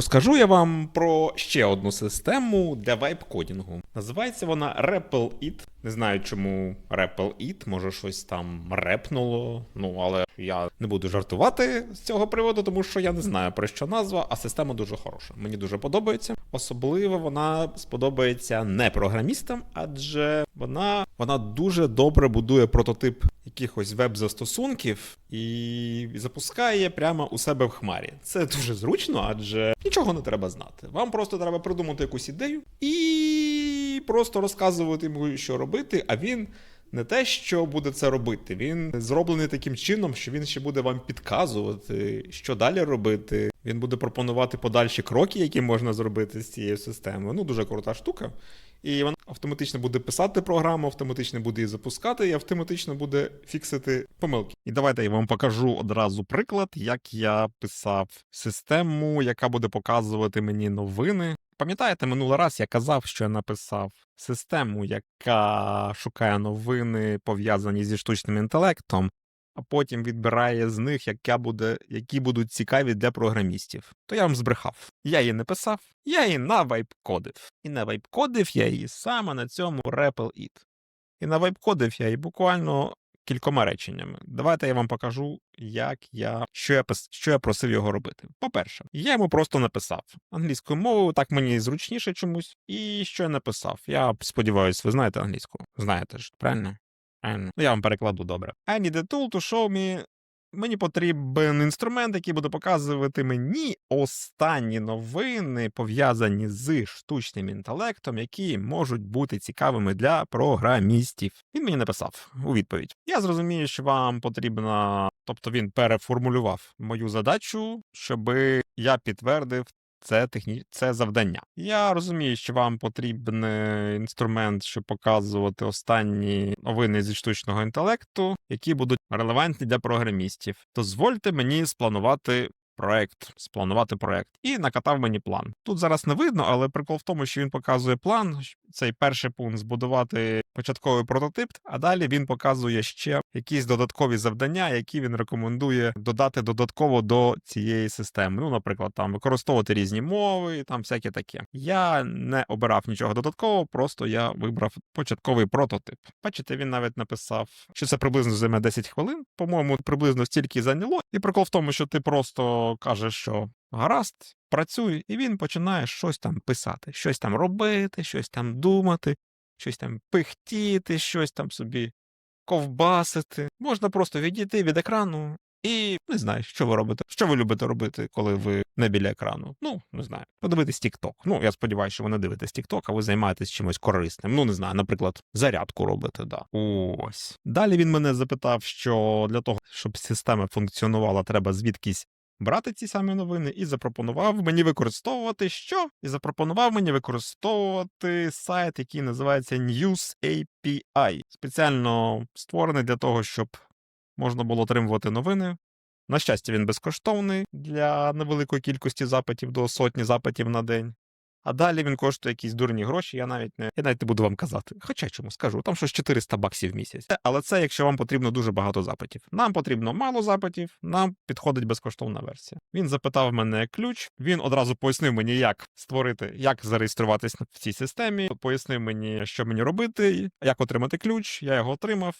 Розкажу я вам про ще одну систему для вайп-кодінгу. Називається вона RepelIt. Не знаю, чому RepelIt, може щось там репнуло. Ну, але я не буду жартувати з цього приводу, тому що я не знаю про що назва, а система дуже хороша. Мені дуже подобається. Особливо вона сподобається не програмістам, адже вона, вона дуже добре будує прототип якихось веб-застосунків і запускає прямо у себе в хмарі. Це дуже зручно, адже нічого не треба знати. Вам просто треба придумати якусь ідею і просто розказувати йому, що робити, а він. Не те, що буде це робити, він зроблений таким чином, що він ще буде вам підказувати, що далі робити. Він буде пропонувати подальші кроки, які можна зробити з цією системою. Ну, дуже крута штука. І вона автоматично буде писати програму, автоматично буде її запускати, і автоматично буде фіксити помилки. І давайте я вам покажу одразу приклад, як я писав систему, яка буде показувати мені новини. Пам'ятаєте, минулий раз я казав, що я написав систему, яка шукає новини, пов'язані зі штучним інтелектом, а потім відбирає з них, яка буде, які будуть цікаві для програмістів. То я вам збрехав. Я її не писав, я її навайпкодив. І навайпкодив я її саме на цьому RepelIt. І навайпкодив я її буквально кількома реченнями. Давайте я вам покажу, як я що я що я просив його робити. По-перше, я йому просто написав англійською мовою, так мені зручніше чомусь. І що я написав? Я сподіваюся, ви знаєте англійську. Знаєте ж? Правильно. Ну, я вам перекладу добре. I need a tool to show me Мені потрібен інструмент, який буде показувати мені останні новини, пов'язані з штучним інтелектом, які можуть бути цікавими для програмістів. Він мені написав у відповідь: Я зрозумію, що вам потрібна, тобто він переформулював мою задачу, щоби я підтвердив. Це техні... це завдання. Я розумію, що вам потрібен інструмент, щоб показувати останні новини зі штучного інтелекту, які будуть релевантні для програмістів. Дозвольте мені спланувати проект, спланувати проект. І накатав мені план. Тут зараз не видно, але прикол в тому, що він показує план. Цей перший пункт збудувати початковий прототип, а далі він показує ще якісь додаткові завдання, які він рекомендує додати додатково до цієї системи. Ну, наприклад, там використовувати різні мови, там всяке таке. Я не обирав нічого додаткового, просто я вибрав початковий прототип. Бачите, він навіть написав, що це приблизно займе 10 хвилин. По-моєму, приблизно стільки зайняло. І прикол в тому, що ти просто кажеш, що гаразд, працюй, і він починає щось там писати, щось там робити, щось там думати, щось там пихтіти, щось там собі ковбасити. Можна просто відійти від екрану і не знаю, що ви робите. Що ви любите робити, коли ви не біля екрану? Ну, не знаю. Подивитись TikTok. Ну, я сподіваюся, що ви не дивитесь TikTok, а ви займаєтесь чимось корисним. Ну, не знаю, наприклад, зарядку робите, да. Ось. Далі він мене запитав, що для того, щоб система функціонувала, треба звідкись брати ці самі новини і запропонував мені використовувати що? І запропонував мені використовувати сайт, який називається News API. Спеціально створений для того, щоб можна було отримувати новини. На щастя, він безкоштовний для невеликої кількості запитів до сотні запитів на день. А далі він коштує якісь дурні гроші, я навіть не я навіть не буду вам казати. Хоча чому скажу, там щось 400 баксів в місяць. Але це якщо вам потрібно дуже багато запитів. Нам потрібно мало запитів, нам підходить безкоштовна версія. Він запитав мене ключ, він одразу пояснив мені, як створити, як зареєструватись в цій системі, пояснив мені, що мені робити, як отримати ключ. Я його отримав,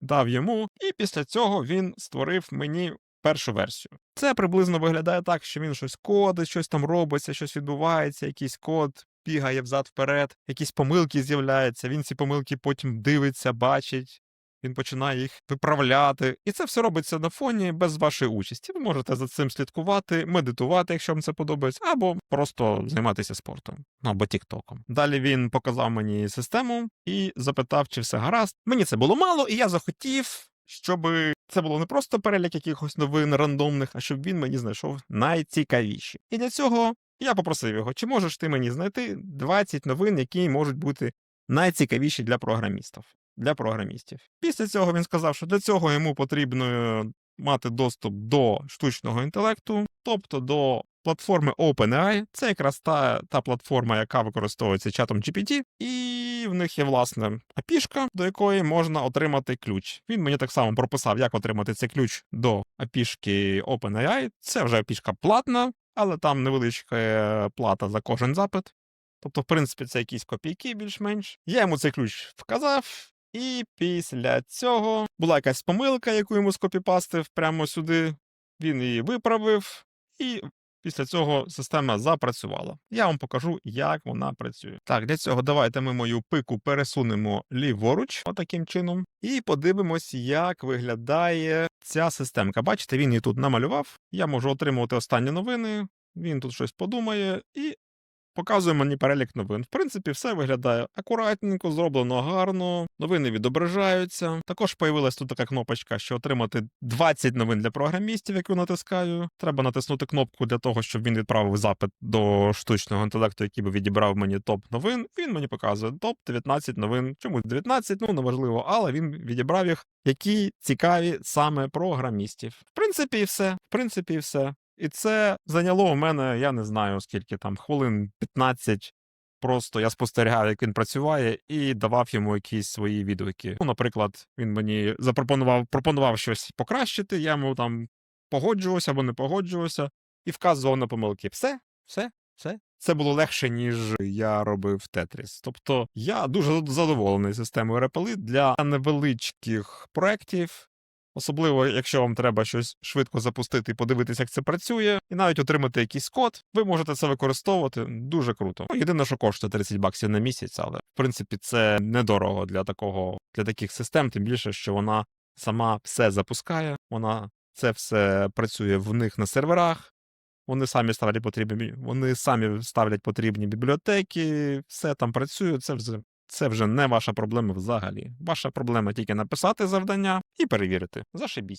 дав йому, і після цього він створив мені першу версію. Це приблизно виглядає так, що він щось кодить, щось там робиться, щось відбувається, якийсь код бігає взад-вперед, якісь помилки з'являються. Він ці помилки потім дивиться, бачить. Він починає їх виправляти, і це все робиться на фоні без вашої участі. Ви можете за цим слідкувати, медитувати, якщо вам це подобається, або просто займатися спортом ну, або тіктоком. Далі він показав мені систему і запитав, чи все гаразд. Мені це було мало, і я захотів щоб це було не просто перелік якихось новин рандомних, а щоб він мені знайшов найцікавіші. І для цього я попросив його, чи можеш ти мені знайти 20 новин, які можуть бути найцікавіші для програмістів. Для програмістів. Після цього він сказав, що для цього йому потрібно мати доступ до штучного інтелекту, тобто до платформи OpenAI. Це якраз та, та платформа, яка використовується чатом GPT, і в них є власне апішка, до якої можна отримати ключ. Він мені так само прописав, як отримати цей ключ до апішки OpenAI. Це вже апішка платна, але там невеличка плата за кожен запит. Тобто, в принципі, це якісь копійки більш-менш. Я йому цей ключ вказав, і після цього була якась помилка, яку йому скопіпастив прямо сюди. Він її виправив, і після цього система запрацювала. Я вам покажу, як вона працює. Так, для цього давайте ми мою пику пересунемо ліворуч, отаким чином, і подивимось, як виглядає ця системка. Бачите, він її тут намалював. Я можу отримувати останні новини. Він тут щось подумає і показує мені перелік новин. В принципі, все виглядає акуратненько, зроблено гарно, новини відображаються. Також появилась тут така кнопочка, що отримати 20 новин для програмістів, яку натискаю. Треба натиснути кнопку для того, щоб він відправив запит до штучного інтелекту, який би відібрав мені топ новин. Він мені показує топ 19 новин. Чомусь 19, ну неважливо, але він відібрав їх, які цікаві саме програмістів. В принципі, і все. В принципі, і все. І це зайняло у мене, я не знаю скільки там, хвилин 15. Просто я спостерігав, як він працює, і давав йому якісь свої відгуки. Ну, наприклад, він мені запропонував пропонував щось покращити, я йому там погоджувався або не погоджувався, і вказував на помилки. Все, все, все. Це було легше, ніж я робив Тетріс. Тобто я дуже задоволений системою Replit для невеличких проєктів. Особливо, якщо вам треба щось швидко запустити і подивитися, як це працює, і навіть отримати якийсь код, ви можете це використовувати дуже круто. Ну, єдине, що коштує 30 баксів на місяць, але в принципі це недорого для такого для таких систем, тим більше, що вона сама все запускає, вона це все працює в них на серверах. Вони самі ставлять потрібні, вони самі ставлять потрібні бібліотеки, все там працює. Це вже це вже не ваша проблема взагалі. Ваша проблема тільки написати завдання і перевірити. Зашибісь.